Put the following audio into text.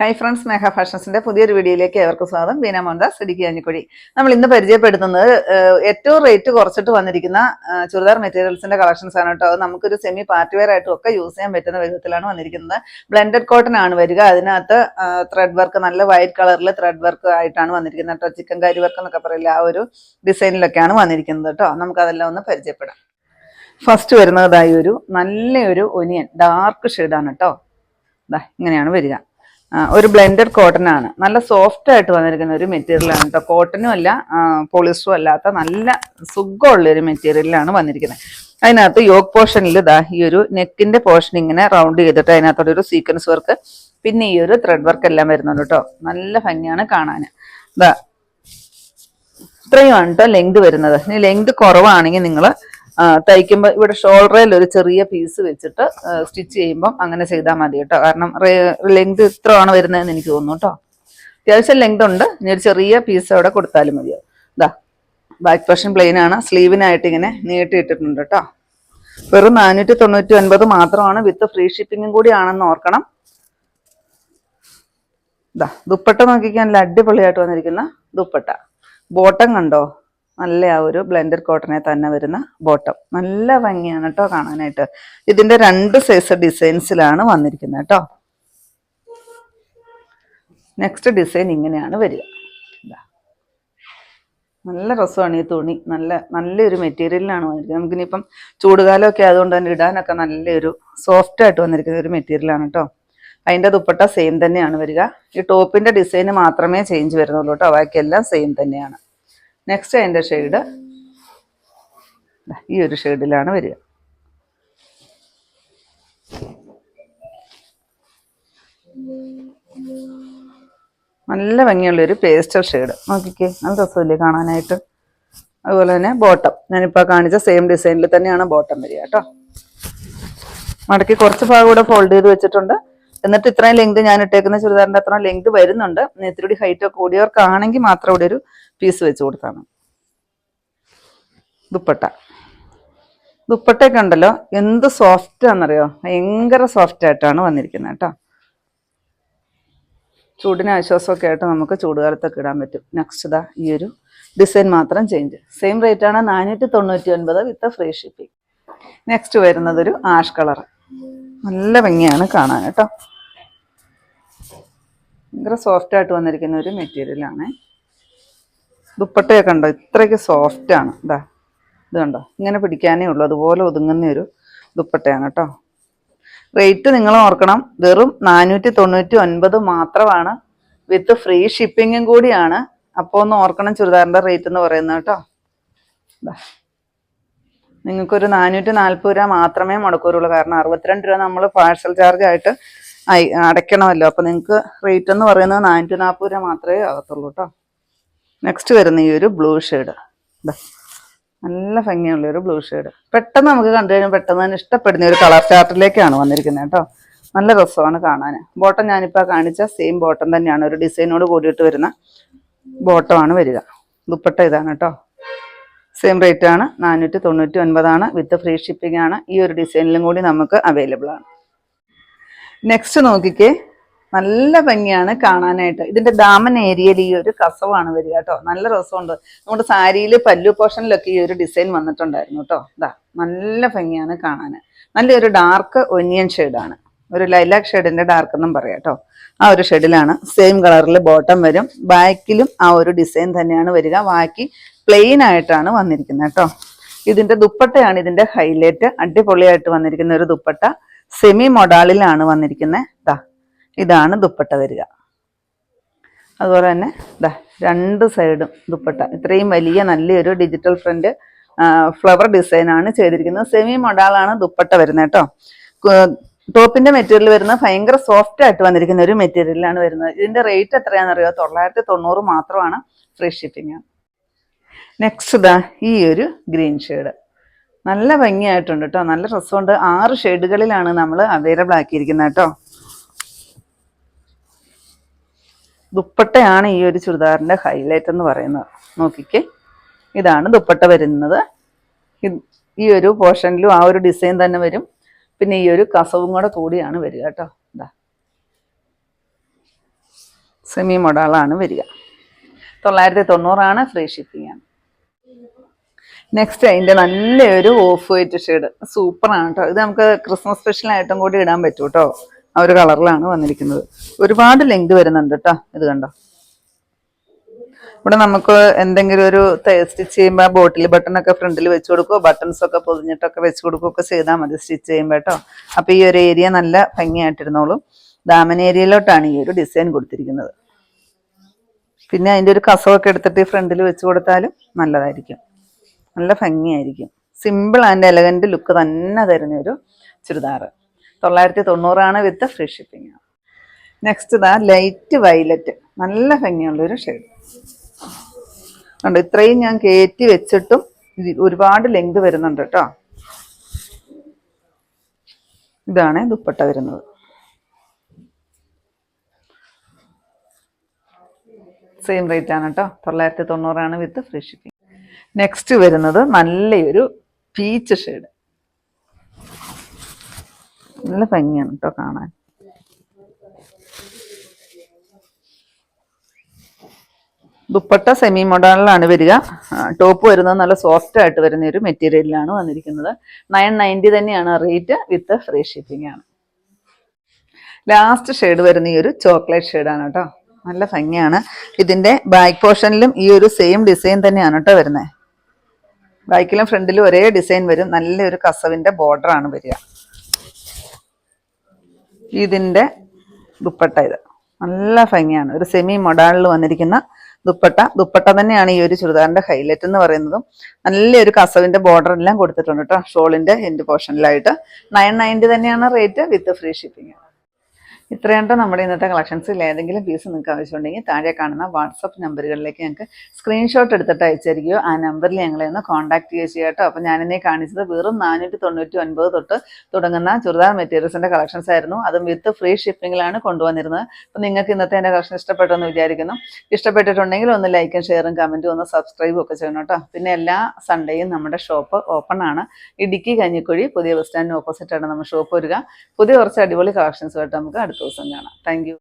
Hi friends മേഘ ഫാഷൻസിന്റെ പുതിയൊരു വീഡിയോയിലേക്ക് ഏവർക്കും സ്വാഗതം. ബീന മോഹൻദാസ് ഇടുക്കി അഞ്ഞിക്കുഴി നമ്മൾ ഇന്ന് പരിചയപ്പെടുത്തുന്നത് ഏറ്റവും റേറ്റ് കുറച്ചിട്ട് വന്നിരിക്കുന്ന ചുരിദാർ മെറ്റീരിയൽസിന്റെ കളക്ഷൻസ് ആണ് കേട്ടോ. നമുക്കൊരു സെമി പാർട്ടി വെയർ ആയിട്ടും ഒക്കെ യൂസ് ചെയ്യാൻ പറ്റുന്ന വിധത്തിലാണ് വന്നിരിക്കുന്നത്. ബ്ലെൻഡഡ് കോട്ടൺ ആണ് വരിക. അതിനകത്ത് ത്രെഡ് വർക്ക് നല്ല വൈറ്റ് കളറിൽ ത്രെഡ് വർക്ക് ആയിട്ടാണ് വന്നിരിക്കുന്നത്. കേട്ടോ ചിക്കൻ കാരി വർക്ക് എന്നൊക്കെ പറയില്ല ആ ഒരു ഡിസൈനിലൊക്കെയാണ് വന്നിരിക്കുന്നത് കേട്ടോ. നമുക്കതെല്ലാം ഒന്ന് പരിചയപ്പെടാം. ഫസ്റ്റ് വരുന്നതായി ഒരു നല്ലൊരു ഒനിയൻ ഡാർക്ക് ഷെയ്ഡാണ് കേട്ടോ. ഇങ്ങനെയാണ് വരിക. ഒരു ബ്ലെൻഡഡ് കോട്ടൺ ആണ്. നല്ല സോഫ്റ്റ് ആയിട്ട് വന്നിരിക്കുന്ന ഒരു മെറ്റീരിയൽ ആണ് കേട്ടോ കോട്ടനും അല്ല പോളിസ്റ്ററും അല്ലാത്ത നല്ല സുഖമുള്ള ഒരു മെറ്റീരിയലാണ് വന്നിരിക്കുന്നത്. അതിനകത്ത് യോഗ് പോർഷനിൽ ഇതാ ഈ ഒരു നെക്കിന്റെ പോർഷൻ ഇങ്ങനെ റൗണ്ട് ചെയ്തിട്ട് അതിനകത്തോടെ ഒരു സീക്വൻസ് വർക്ക് പിന്നെ ഈ ഒരു ത്രെഡ് വർക്ക് എല്ലാം വരുന്നുണ്ട് കേട്ടോ നല്ല ഭംഗിയാണ് കാണാൻ ഇതാ ഇത്രയുമാണ് കേട്ടോ ലെങ്ത് വരുന്നത്. ഇനി ലെങ്ത് കുറവാണെങ്കിൽ നിങ്ങൾ തയ്ക്കുമ്പോൾ ഇവിടെ ഷോൾഡറിൽ ഒരു ചെറിയ പീസ് വെച്ചിട്ട് സ്റ്റിച്ച് ചെയ്യുമ്പം അങ്ങനെ ചെയ്താൽ മതി കേട്ടോ. കാരണം ലെങ്ത് ഇത്രയാണ് വരുന്നതെന്ന് എനിക്ക് തോന്നുന്നു കേട്ടോ. അത്യാവശ്യം ലെങ്ത് ഉണ്ട്. ഇനി ഒരു ചെറിയ പീസ് അവിടെ കൊടുത്താലും മതിയോ? ഇതാ ബാക്ക് പോർഷൻ പ്ലെയിൻ ആണ്. സ്ലീവിനായിട്ട് ഇങ്ങനെ നീട്ടിയിട്ടിട്ടുണ്ട് കേട്ടോ. വെറും നാനൂറ്റി തൊണ്ണൂറ്റി ഒൻപത് മാത്രമാണ്. വിത്ത് ഫ്രീ ഷിപ്പിങ്ങും കൂടി ആണെന്ന് ഓർക്കണം. ഇതാ ദുപ്പട്ട നോക്കിക്കാൻ നല്ല അടിപൊളിയായിട്ട് വന്നിരിക്കുന്ന ദുപ്പട്ട. ബോട്ടം കണ്ടോ? നല്ല ആ ഒരു ബ്ലെൻഡഡ് കോട്ടനെ തന്നെ വരുന്ന ബോട്ടം നല്ല ഭംഗിയാണ് കേട്ടോ കാണാനായിട്ട്. ഇതിന്റെ രണ്ട് സൈസ് ഡിസൈൻസിലാണ് വന്നിരിക്കുന്നത് കേട്ടോ നെക്സ്റ്റ് ഡിസൈൻ ഇങ്ങനെയാണ് വരിക. നല്ല രസമാണ് ഈ തുണി. നല്ല നല്ലൊരു മെറ്റീരിയലിലാണ് വന്നിരിക്കുന്നത്. നമുക്കിനിയിപ്പം ചൂടുകാലമൊക്കെ ആയതുകൊണ്ട് തന്നെ ഇടാനൊക്കെ നല്ലൊരു സോഫ്റ്റ് ആയിട്ട് വന്നിരിക്കുന്ന ഒരു മെറ്റീരിയലാണ് കേട്ടോ അതിന്റെ ദുപ്പട്ട സെയിം തന്നെയാണ് വരിക. ഈ ടോപ്പിന്റെ ഡിസൈന് മാത്രമേ ചേഞ്ച് വരുന്നുള്ളൂ കേട്ടോ ബാക്കിയെല്ലാം സെയിം തന്നെയാണ്. നെക്സ്റ്റ് അതിന്റെ ഷെയ്ഡ് ഈ ഒരു ഷെയ്ഡിലാണ് വരിക. നല്ല ഭംഗിയുള്ളൊരു പേസ്റ്റൽ ഷെയ്ഡ് നോക്കിക്കേ നല്ല രസമില്ലേ കാണാനായിട്ട്. അതുപോലെ തന്നെ ബോട്ടം ഞാനിപ്പോൾ കാണിച്ച സെയിം ഡിസൈനിൽ തന്നെയാണ് ബോട്ടം വരിക കേട്ടോ. മടക്കി കുറച്ച് ഭാഗം കൂടെ ഫോൾഡ് ചെയ്ത് വെച്ചിട്ടുണ്ട്. എന്നിട്ട് ഇത്രയും ലെങ്ത് ഞാൻ ഇട്ടേക്കുന്ന ചുരിദാറിന്റെ അത്ര ലെങ്ത് വരുന്നുണ്ട്. ഇത്തിരി ഹൈറ്റ് ഒക്കെ കൂടിയവർക്കാണെങ്കിൽ മാത്രം ഇവിടെ ഒരു പീസ് വെച്ച് കൊടുത്താണ് ദുപ്പട്ട. ദുപ്പട്ടയൊക്കെ ഉണ്ടല്ലോ. എന്ത് സോഫ്റ്റ് ആണെന്നറിയോ? ഭയങ്കര സോഫ്റ്റ് ആയിട്ടാണ് വന്നിരിക്കുന്നത് കേട്ടോ. ചൂടിന് ആശ്വാസമൊക്കെ ആയിട്ട് നമുക്ക് ചൂടുകാലത്തൊക്കെ ഇടാൻ പറ്റും. നെക്സ്റ്റ് ഇതാ ഈ ഒരു ഡിസൈൻ മാത്രം ചേഞ്ച് സെയിം റേറ്റ് ആണ് നാനൂറ്റി തൊണ്ണൂറ്റി ഒൻപത് വിത്ത് ഫ്രീ ഷിപ്പിംഗ് നെക്സ്റ്റ് വരുന്നത് ഒരു ആഷ് കളർ നല്ല ഭംഗിയാണ് കാണാൻ കേട്ടോ. ഭയങ്കര സോഫ്റ്റ് ആയിട്ട് വന്നിരിക്കുന്ന ഒരു മെറ്റീരിയലാണ് ദുപ്പട്ടയൊക്കെ ഉണ്ടോ? ഇത്രയ്ക്ക് സോഫ്റ്റ് ആണ്. ഇതാ ഇത് കണ്ടോ? ഇങ്ങനെ പിടിക്കാനേ ഉള്ളൂ. അതുപോലെ ഒതുങ്ങുന്ന ഒരു ദുപ്പട്ടയാണ് കേട്ടോ. റേറ്റ് നിങ്ങൾ ഓർക്കണം. വെറും നാനൂറ്റി തൊണ്ണൂറ്റി ഒൻപത് മാത്രമാണ് വിത്ത് ഫ്രീ ഷിപ്പിങ്ങും കൂടിയാണ്. അപ്പോൾ ഒന്ന് ഓർക്കണം ചുരിദാറിന്റെ റേറ്റ് എന്ന് പറയുന്നത് കേട്ടോ. നിങ്ങൾക്കൊരു നാനൂറ്റി നാൽപ്പത് രൂപ മാത്രമേ മുടക്കൂരുള്ളൂ. കാരണം അറുപത്തിരണ്ട് രൂപ നമ്മൾ പാഴ്സൽ ചാർജ് ആയിട്ട് ഐ അടയ്ക്കണമല്ലോ. അപ്പം നിങ്ങൾക്ക് റേറ്റ് എന്ന് പറയുന്നത് നാനൂറ്റി നാൽപ്പത് രൂപ മാത്രമേ ആകത്തുള്ളൂ കേട്ടോ നെക്സ്റ്റ് വരുന്ന ഈ ഒരു ബ്ലൂ ഷെയ്ഡ് നല്ല ഭംഗിയുള്ള ഒരു ബ്ലൂ ഷെയ്ഡ് പെട്ടെന്ന് നമുക്ക് കണ്ടു കഴിഞ്ഞാൽ പെട്ടെന്ന് തന്നെ ഇഷ്ടപ്പെടുന്ന ഒരു കളർ ചാർട്ടിലേക്കാണ് വന്നിരിക്കുന്നത് കേട്ടോ നല്ല രസമാണ് കാണാൻ. ബോട്ടം ഞാനിപ്പോൾ കാണിച്ച സെയിം ബോട്ടം തന്നെയാണ്. ഒരു ഡിസൈനോട് കൂടിയിട്ട് വരുന്ന ബോട്ടമാണ് വരിക. ദുപ്പട്ട ഇതാണ് കേട്ടോ സെയിം റേറ്റ് ആണ്. നാനൂറ്റി തൊണ്ണൂറ്റി ഒൻപതാണ് വിത്ത് ഫ്രീ ഷിപ്പിംഗ് ആണ്. ഈ ഒരു ഡിസൈനിലും കൂടി നമുക്ക് അവൈലബിൾ ആണ്. നെക്സ്റ്റ് നോക്കിക്കേ. നല്ല ഭംഗിയാണ് കാണാനായിട്ട്. ഇതിന്റെ ദാമൻ ഏരിയയിൽ ഈ ഒരു കസവാണ് വരിക കേട്ടോ. നല്ല രസമുണ്ട്. നമ്മുടെ സാരിയിൽ പല്ലു പോർഷനിലൊക്കെ ഈ ഒരു ഡിസൈൻ വന്നിട്ടുണ്ടായിരുന്നു കേട്ടോ. ഇതാ നല്ല ഭംഗിയാണ് കാണാൻ നല്ലൊരു ഡാർക്ക് ഒനിയൻ ഷെയ്ഡാണ് ഒരു ലൈലാക്ക് ഷെയ്ഡിന്റെ ഡാർക്ക് എന്നും പറയാം കേട്ടോ. ആ ഒരു ഷെഡിലാണ് സെയിം കളറിൽ ബോട്ടം വരും. ബാക്കിലും ആ ഒരു ഡിസൈൻ തന്നെയാണ് വരിക. ബാക്കി പ്ലെയിൻ ആയിട്ടാണ് വന്നിരിക്കുന്നത് കേട്ടോ. ഇതിന്റെ ദുപ്പട്ടയാണ് ഇതിന്റെ ഹൈലൈറ്റ് അടിപൊളിയായിട്ട് വന്നിരിക്കുന്ന ഒരു ദുപ്പട്ട. സെമി മൊഡാളിലാണ് വന്നിരിക്കുന്നത്. ദാ ഇതാണ് ദുപ്പട്ട വരിക. അതുപോലെ തന്നെ ദാ രണ്ട് സൈഡും ദുപ്പട്ട. ഇത്രയും വലിയ നല്ലൊരു ഡിജിറ്റൽ ഫ്രണ്ട് ഫ്ലവർ ഡിസൈൻ ആണ് ചെയ്തിരിക്കുന്നത്. സെമി മൊഡാളാണ് ദുപ്പട്ട വരുന്നത് കേട്ടോ. ടോപ്പിന്റെ മെറ്റീരിയൽ വരുന്നത് ഭയങ്കര സോഫ്റ്റ് ആയിട്ട് വന്നിരിക്കുന്ന ഒരു മെറ്റീരിയലാണ് വരുന്നത്. ഇതിന്റെ റേറ്റ് എത്രയാണെന്നറിയോ? തൊള്ളായിരത്തി തൊണ്ണൂറ് മാത്രമാണ് ഫ്രീ ഷിപ്പിംഗ് നെക്സ്റ്റ് ഇതാ ഈ ഒരു ഗ്രീൻ ഷെയ്ഡ് നല്ല ഭംഗിയായിട്ടുണ്ട് കേട്ടോ നല്ല രസമുണ്ട്. ആറ് ഷെയ്ഡുകളിലാണ് നമ്മൾ അവൈലബിൾ ആക്കിയിരിക്കുന്നത് കേട്ടോ ദുപ്പട്ടയാണ് ഈ ഒരു ചുരിദാറിന്റെ ഹൈലൈറ്റ് എന്ന് പറയുന്നത്. നോക്കിക്കേ. ഇതാണ് ദുപ്പട്ട വരുന്നത്. ഈ ഒരു പോർഷനിലും ആ ഒരു ഡിസൈൻ തന്നെ വരും. പിന്നെ ഈ ഒരു കസവും കൂടെ കൂടിയാണ് വരിക കേട്ടോ ഇതാ സെമി മൊഡാളാണ് വരിക. തൊള്ളായിരത്തി തൊണ്ണൂറാണ് ഫ്രീ ഷിപ്പിംഗ് ആണ്. നെക്സ്റ്റ് അതിന്റെ നല്ലൊരു ഓഫ് വൈറ്റ് ഷെയ്ഡ് സൂപ്പറാണ് കേട്ടോ ഇത് നമുക്ക് ക്രിസ്മസ് സ്പെഷ്യൽ ആയിട്ടും കൂടി ഇടാൻ പറ്റും കേട്ടോ ആ ഒരു കളറിലാണ് വന്നിരിക്കുന്നത്. ഒരുപാട് ലെങ്ത് വരുന്നുണ്ട് കേട്ടോ ഇത് കണ്ടോ? ഇവിടെ നമുക്ക് എന്തെങ്കിലും ഒരു സ്റ്റിച്ച് ചെയ്യുമ്പോൾ ബോട്ടിൽ ബട്ടൺ ഒക്കെ ഫ്രണ്ടിൽ വെച്ച് കൊടുക്കുമോ ബട്ടൺസ് ഒക്കെ പൊതിഞ്ഞിട്ടൊക്കെ വെച്ച് കൊടുക്കുകയൊക്കെ ചെയ്താൽ മതി സ്റ്റിച്ച് ചെയ്യുമ്പോൾ കേട്ടോ അപ്പോൾ ഈ ഒരു ഏരിയ നല്ല ഭംഗിയായിട്ടിരുന്നോളും. ദാമൻ ഏരിയയിലോട്ടാണ് ഈ ഒരു ഡിസൈൻ കൊടുത്തിരിക്കുന്നത്. പിന്നെ അതിന്റെ ഒരു കസവൊക്കെ എടുത്തിട്ട് ഫ്രണ്ടിൽ വെച്ച് കൊടുത്താലും നല്ലതായിരിക്കും. നല്ല ഭംഗിയായിരിക്കും. സിമ്പിൾ ആൻഡ് എലഗന്റ് ലുക്ക് തന്നെ തരുന്നൊരു ചുരിദാർ തൊള്ളായിരത്തി തൊണ്ണൂറാണ് വിത്ത് ഫ്രീ ഷിപ്പിംഗ് നെക്സ്റ്റ് ഇതാ ലൈറ്റ് വൈലറ്റ് നല്ല ഭംഗിയുള്ളൊരു ഷെയ്ഡ് ഉണ്ട് ഇത്രയും ഞാൻ കയറ്റി വെച്ചിട്ടും ഒരുപാട് ലെങ്ത് വരുന്നുണ്ട് കേട്ടോ ഇതാണ് ദുപ്പട്ട വരുന്നത്. സെയിം റേറ്റ് ആണ് കേട്ടോ തൊള്ളായിരത്തി തൊണ്ണൂറാണ് വിത്ത് ഫ്രീ ഷിപ്പിംഗ് നെക്സ്റ്റ് വരുന്നത് നല്ലൊരു പീച്ച് ഷെയ്ഡ് നല്ല ഭംഗിയാണ് കേട്ടോ കാണാൻ. ദുപ്പട്ട സെമി മോഡലിലാണ് വരിക. ടോപ്പ് വരുന്നത് നല്ല സോഫ്റ്റ് ആയിട്ട് വരുന്ന ഒരു മെറ്റീരിയലിലാണ് വന്നിരിക്കുന്നത്. നയൻ നയന്റി തന്നെയാണ് റേറ്റ് വിത്ത് ഫ്രീ ഷിപ്പിംഗ് ആണ്. ലാസ്റ്റ് ഷെയ്ഡ് വരുന്ന ഈ ഒരു ചോക്ലേറ്റ് ഷെയ്ഡാണ് കേട്ടോ നല്ല ഭംഗിയാണ്. ഇതിന്റെ ബാക്ക് പോർഷനിലും ഈ ഒരു സെയിം ഡിസൈൻ തന്നെയാണ് കേട്ടോ വരുന്നത് ബാക്കിലും ഫ്രണ്ടിലും ഒരേ ഡിസൈൻ വരും. നല്ലൊരു കസവിന്റെ ബോർഡർ ആണ് വരിക. ഇതിന്റെ ദുപ്പട്ട ഇത്. നല്ല ഭംഗിയാണ്. ഒരു സെമി മൊഡാളിൽ വന്നിരിക്കുന്ന ദുപ്പട്ട. ദുപ്പട്ട തന്നെയാണ് ഈ ഒരു ചുരിദാറിന്റെ ഹൈലൈറ്റ് എന്ന് പറയുന്നതും. നല്ലൊരു കസവിന്റെ ബോർഡർ എല്ലാം കൊടുത്തിട്ടുണ്ട് കേട്ടോ ഷോളിന്റെ എൻഡ് പോർഷനിലായിട്ട് നയൻ നയന്റി തന്നെയാണ് റേറ്റ് വിത്ത് ഫ്രീ ഷിപ്പിംഗ് ഇത്രയുണ്ടോ നമ്മുടെ ഇന്നത്തെ കളക്ഷൻസിൽ ഏതെങ്കിലും പീസ് നിങ്ങൾക്ക് ആവശ്യമുണ്ടെങ്കിൽ താഴെ കാണുന്ന വാട്സപ്പ് നമ്പറുകളിലേക്ക് ഞങ്ങൾക്ക് സ്ക്രീൻഷോട്ട് എടുത്തിട്ട് അയച്ചിരിക്കുകയോ ആ നമ്പറിൽ ഞങ്ങളെ ഒന്ന് കോൺടാക്ട് ചെയ്യുക കേട്ടോ. അപ്പോൾ ഞാനിന്നെ കാണിച്ചത് വെറും നാനൂറ്റി തൊണ്ണൂറ്റി ഒൻപത് തൊട്ട് തുടങ്ങുന്ന ചുരിദാർ മെറ്റീരിയൽസിന്റെ കളക്ഷൻസ് ആയിരുന്നു. അതും വിത്ത് ഫ്രീ ഷിപ്പിങ്ങിലാണ് കൊണ്ടുവന്നിരുന്നത്. അപ്പോൾ നിങ്ങൾക്ക് ഇന്നത്തെ എന്റെ കളക്ഷൻ ഇഷ്ടപ്പെട്ടെന്ന് വിചാരിക്കുന്നു. ഇഷ്ടപ്പെട്ടിട്ടുണ്ടെങ്കിൽ ഒന്ന് ലൈക്കും ഷെയറും കമന്റും ഒന്ന് സബ്സ്ക്രൈബും ഒക്കെ ചെയ്യണം കേട്ടോ. പിന്നെ എല്ലാ സൺഡേയും നമ്മുടെ ഷോപ്പ് ഓപ്പൺ ആണ്. ഇടുക്കി കഞ്ഞിക്കുഴി പുതിയ ബസ് സ്റ്റാൻഡിന് ഓപ്പോസിറ്റ് ആണ് നമ്മുടെ ഷോപ്പ് വരിക. പുതിയ കുറച്ച് അടിപൊളി കളക്ഷൻസ് കേട്ടോ നമുക്ക് അടുത്ത ദിവസം കാണാം. താങ്ക്